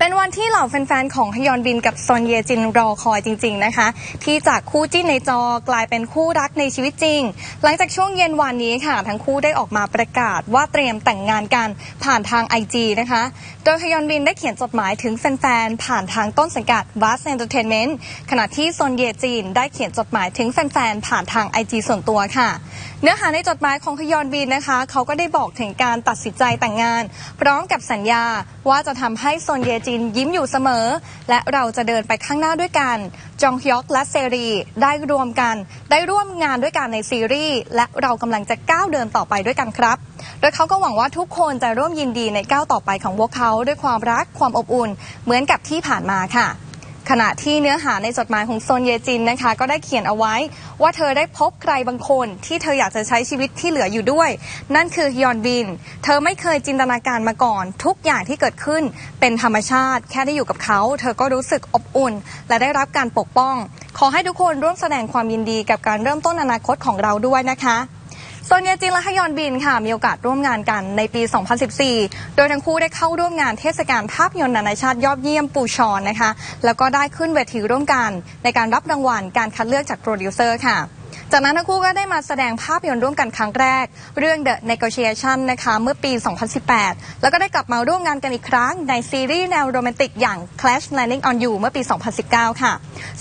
เป็นวันที่เหล่าแฟนๆ ของฮยอนบินกับซอนเยจินรอคอยจริง ๆ นะคะ ที่จากคู่จิ้นในจอกลายเป็นคู่รักในชีวิตจริง หลังจากช่วงเย็นวันนี้ค่ะ ทั้งคู่ได้ออกมาประกาศว่าเตรียมแต่งงานกันผ่านทาง IG นะคะ โดยฮยอนบินได้เขียนจดหมายถึงแฟนๆ ผ่านทางต้นสังกัด b u s Entertainment ขณะที่ซอนเยจินได้เขียนจดหมายถึงแฟนๆ ผ่านทาง IG ส่วนตัวค่ะ เนื้อหาในจดหมายของฮยอนบินนะคะ เขาก็ได้บอกถึงการตัดสินใจแต่งงาน พร้อมกับสัญญาว่าจะทำให้ซอนเยจินยิ้มอยู่เสมอ และเราจะเดินไปข้างหน้าด้วยกัน จองฮยอกและเซรีได้รวมกัน ได้ร่วมงานด้วยกันในซีรีส์และเรากำลังจะก้าวเดินต่อไปด้วยกันครับ โดยเขาก็หวังว่าทุกคนจะร่วมยินดีในก้าวต่อไปของพวกเขาด้วยความรักความอบอุ่น เหมือนกับที่ผ่านมาค่ะ ขณะที่เนื้อหาในจดหมายของโซนเยจินนะคะ ก็ได้เขียนเอาไว้ว่าเธอได้พบใครบางคนที่เธออยากจะใช้ชีวิตที่เหลืออยู่ด้วย นั่นคือฮยอนบิน เธอไม่เคยจินตนาการมาก่อน ทุกอย่างที่เกิดขึ้นเป็นธรรมชาติ แค่ได้อยู่กับเขา เธอก็รู้สึกอบอุ่น และได้รับการปกป้อง ขอให้ทุกคนร่วมแสดงความยินดีกับการเริ่มต้นอนาคตของเราด้วยนะคะ โซเนียจินและฮยอนบินค่ะ มีโอกาสร่วมงานกันในปี 2014 โดยทั้งคู่ได้เข้าร่วมงานเทศกาลภาพยนตร์นานาชาติยอดเยี่ยมปูชอนนะคะ แล้วก็ได้ขึ้นเวทีร่วมกัน ในการรับรางวัลการคัดเลือกจากโปรดิวเซอร์ค่ะ จากนั้นทั้งคู่ก็ได้มาแสดงภาพยนตร์ร่วมกันครั้งแรก เรื่อง The Negotiation นะคะเมื่อปี 2018 แล้วก็ได้กลับมาร่วมงานกันอีกครั้งในซีรีส์แนวโรแมนติกอย่าง Clash Landing on You เมื่อปี 2019 ค่ะ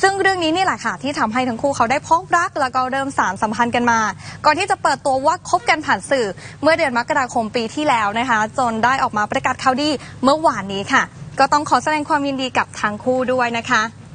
ซึ่งเรื่องนี้นี่แหละค่ะที่ทำให้ทั้งคู่เขาได้พบรักแล้วก็เริ่มสารสัมพันธ์กันมา ก่อนที่จะเปิดตัวว่าคบกันผ่านสื่อ เมื่อเดือนมกราคมปีที่แล้วนะคะ จนได้ออกมาประกาศข่าวดีเมื่อวานนี้ค่ะ ก็ต้องขอแสดงความยินดีกับทั้งคู่ด้วยนะคะ